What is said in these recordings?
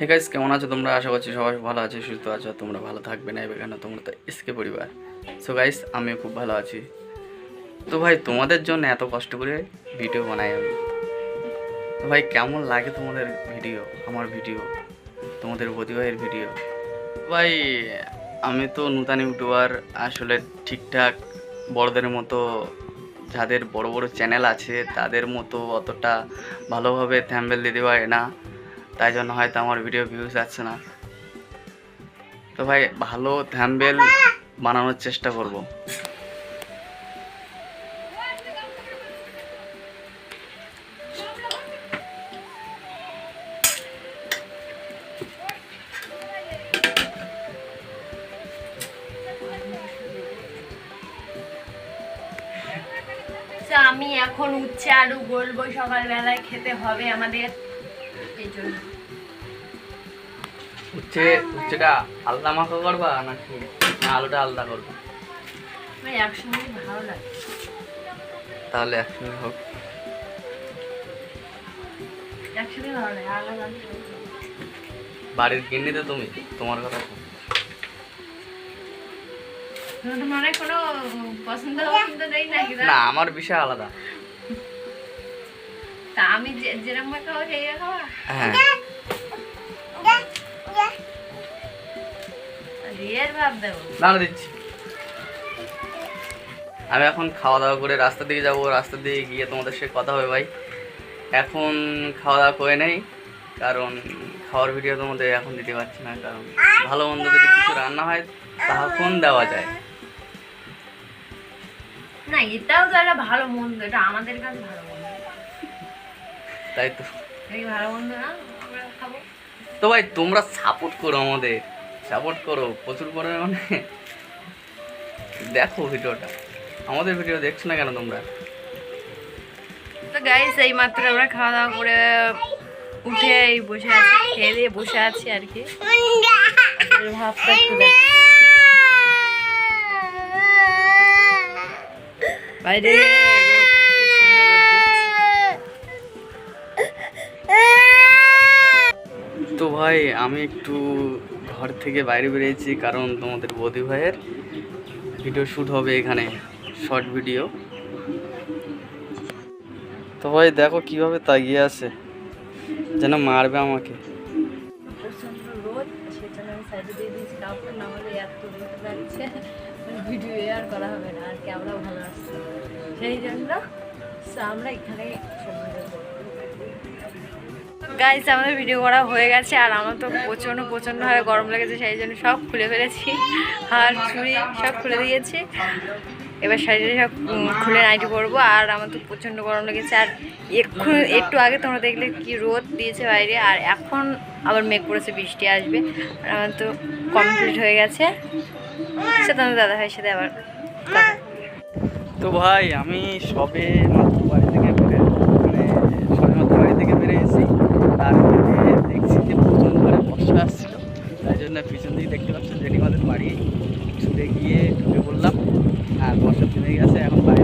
Hey guys কেমন আছো তোমরা? আশা করছি সবাই ভালো আছো, সুস্থ আছো তোমরা ভালো থাকবে না, এবার কেন? তোমরা তো এসকে পরিবার। সো গাইস আমিও খুব ভালো আছি। তো ভাই, তোমাদের জন্য এত কষ্ট করে ভিডিও বানাই আমি। তো ভাই, কেমন লাগে তোমাদের ভিডিও আমার ভিডিও তোমাদের প্রতিভাইয়ের ভিডিও ভাই, আমি তো নূতন ইউটিউবার, আসলে ঠিকঠাক বড়দের মতো, যাদের বড় বড় চ্যানেল আছে, তাদের মতো অতটা ভালোভাবে থ্যাম্বেল দিতে পারে না। তাই জন্য হয়তো আমার ভিডিও ভিউজ আসছে না। তো ভাই, ভালো থ্যাম্বেল বানানোর চেষ্টা করব। আমি এখন উচ্ছে আলু বলব সকালবেলায়, খেতে হবে আমাদের। এই জন্য উচ্ছে উচ্ছেটা আলাদা মাখা করবা নাকি না আলুটা আলাদা করবা? আমার একসঙ্গে ভালো লাগে। তাহলে একসঙ্গে হোক। একসঙ্গে ভালো লাগে আলাদা আলাদা ভালো লাগে। বাড়ির গিন্নি তো তুমি? তোমার কথা কোনো না আমার বিষয় আলাদা। আমি যেরকম খাব সেই খাওয়া হ্যাঁ। ভাব দেবো। দাঁড়া দিচ্ছি। আমি এখন খাওয়া দাওয়া করে রাস্তা দিকে যাব। রাস্তা দিকে গিয়ে তোমাদের সাথে কথা হবে ভাই। এখন খাওয়া দাওয়া করে নেই কারণ খাওয়ার ভিডিও তোমাদের এখন দিতে পারছি না কারণ ভালো মন্দ যদি কিছু রান্না হয় তখন দেওয়া যায়। না এটাও তো একটা ভালো মন্দ এটা আমাদের কাছে ভালো তাই তো। খাব। তো ভাই তোমরা সাপোর্ট করো আমাদের। সাপোর্ট করো প্রচুর পরিমাণে দেখো ভিডিওটা। আমাদের ভিডিও দেখছ না কেন তোমরা? তো গাইস এই মাত্র আমরা খাওয়া দাওয়া করে উঠে এই বসে আছি খেয়ে দিয়ে বসে আছি আর কি। ভাবটা একটু বাইরে। ভাই, আমি একটু ঘর থেকে বাইরে বেরিয়েছি কারণ তোমাদের বৌদি ভাইয়ের ভিডিও শ্যুট হবে এখানে শর্ট ভিডিও তো ভাই, দেখো কীভাবে তাগিয়ে আছে, যেন মারবে আমাকে। প্রচণ্ড রোদ, সেজন্য আমি সাইডে দিয়ে দিয়েছি, কাপড় না হলে এত রোদ লাগছে। ভিডিও আর করা হবে না, আর ক্যামেরাও ভালো আসছে সেই জন্য আমরা এখানে গাইস আমাদের ভিডিও করা হয়ে গেছে আর আমার তো প্রচণ্ড প্রচণ্ডভাবে গরম লেগেছে, সেই জন্য সব খুলে ফেলেছি। আর চুড়ি সব খুলে দিয়েছি। এবার শাড়িটা সব খুলে নাইটি পরবো আর আমার তো প্রচণ্ড গরম লেগেছে। আর এক্ষুনি, একটু আগে তোমরা দেখলে কি রোদ দিয়েছে বাইরে আর এখন আবার মেঘ পড়েছে বৃষ্টি আসবে। আর আমার তো কমপ্লিট হয়ে গেছে। সে তোমার দাদা ভাইয়ের সাথে আবার তো ভাই, আমি সবে বাড়ি থেকে বেরে মানে সবে মাত্র বাড়ি থেকে বেরিয়েছি তারপরে দেখছি যে প্রচণ্ড করে বর্ষা আসছিল জন্য পিছন দিয়ে দেখতে পাচ্ছেন যেটি আমাদের বাড়ি। ছুটে গিয়ে ঢুকে পড়লাম। আর বর্ষা থেমে গেছে এখন বাইরে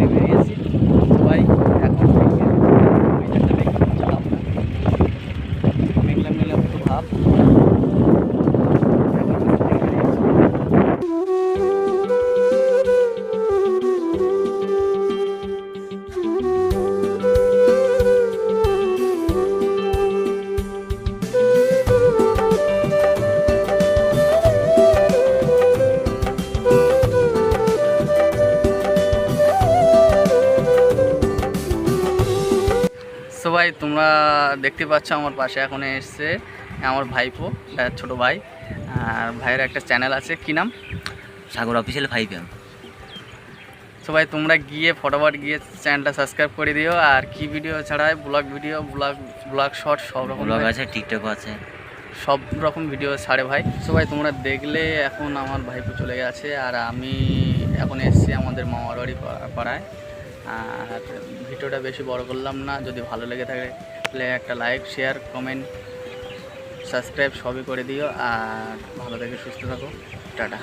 ভাই তোমরা দেখতে পাচ্ছ আমার পাশে এখন এসছে আমার ভাইপো ছোট ভাই। আর ভাইয়ের একটা চ্যানেল আছে কি নাম? Sagar official five M so ভাই তোমরা গিয়ে ফটোফট গিয়ে চ্যানেলটা সাবস্ক্রাইব করে দিও। আর কি ভিডিও ছাড়াই vlog video vlog vlog short সব রকম ব্লগ আছে টিকটক আছে। সব রকম ভিডিও ছাড়ে ভাই। সো ভাই তোমরা দেখলে এখন আমার ভাইপো চলে গেছে। আর আমি এখন এসেছি আমাদের মামার বাড়ি পাড়ায়। আর ভিডিওটা বেশি বড় করলাম না। যদি ভালো লেগে থাকে, তাহলে একটা লাইক, শেয়ার, কমেন্ট, সাবস্ক্রাইব সবই করে দিও। আর ভালো থেকে সুস্থ থাকো। টাটা।